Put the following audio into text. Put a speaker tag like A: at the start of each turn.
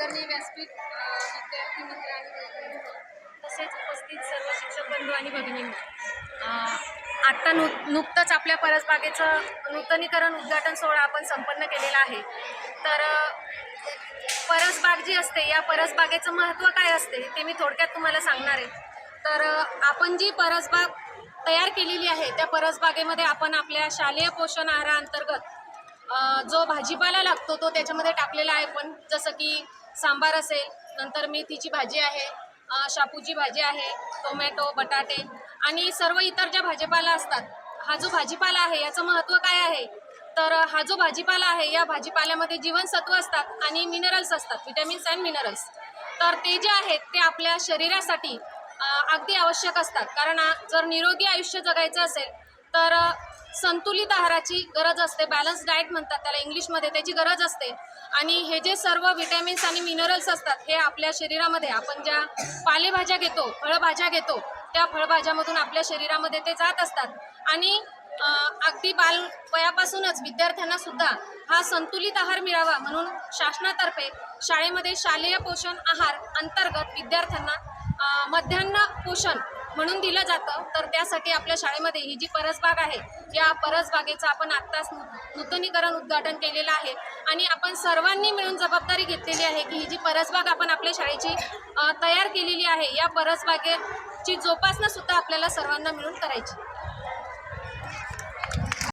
A: आदरणीय व्यासपीठ विद्यार्थी मित्र आणि
B: तसेच उपस्थित सर्व शिक्षक बंधू आणि भगिनींना आत्ता नु नुकतंच आपल्या परसबागेचं नूतनीकरण उद्घाटन सोहळा आपण संपन्न केलेला आहे. तर परसबाग जी असते या परसबागेचं महत्त्व काय असते ते मी थोडक्यात तुम्हाला सांगणार आहे. तर आपण जी परसबाग तयार केलेली आहे त्या परसबागेमध्ये आपण आपल्या शालेय पोषण आहाराअंतर्गत जो भाजीपाला लागतो तो त्याच्यामध्ये टाकलेला आहे पण जसं की सांबार असेल नंतर मेथीची भाजी आहे शापूची भाजी आहे टोमॅटो बटाटे आणि सर्व इतर ज्या भाजीपाला असतात हा जो भाजीपाला आहे याचं महत्त्व काय आहे? तर हा जो भाजीपाला आहे या भाजीपाल्यामध्ये जीवनसत्व असतात आणि मिनरल्स असतात विटॅमिन्स अँड मिनरल्स तर ते जे आहेत ते आपल्या शरीरासाठी अगदी आवश्यक असतात. कारण जर निरोगी आयुष्य जगायचं असेल तर संतुलित आहाराची गरज असते. बॅलन्स डाएट म्हणतात त्याला इंग्लिशमध्ये. त्याची गरज असते. आणि हे जे सर्व विटॅमिन्स आणि मिनरल्स असतात हे आपल्या शरीरामध्ये आपण ज्या पालेभाज्या घेतो फळभाज्या घेतो त्या फळभाज्यामधून आपल्या शरीरामध्ये ते जात असतात. आणि अगदी बाल वयापासूनच विद्यार्थ्यांना सुद्धा हा संतुलित आहार मिळावा म्हणून शासनातर्फे शाळेमध्ये शालेय पोषण आहार अंतर्गत विद्यार्थ्यांना मध्यान्ह पोषण म्हणून दिलं जातं. तर त्यासाठी आपल्या शाळेमध्ये ही जी परसबाग आहे या परसबागेचं आपण आत्ताच नू- नूतनीकरण उद्घाटन केलेलं आहे. आणि आपण सर्वांनी मिळून जबाबदारी घेतलेली आहे की ही जी परसबाग आपण आपल्या शाळेची तयार केलेली आहे या परसबागेची जोपासनासुद्धा आपल्याला सर्वांना मिळून करायची.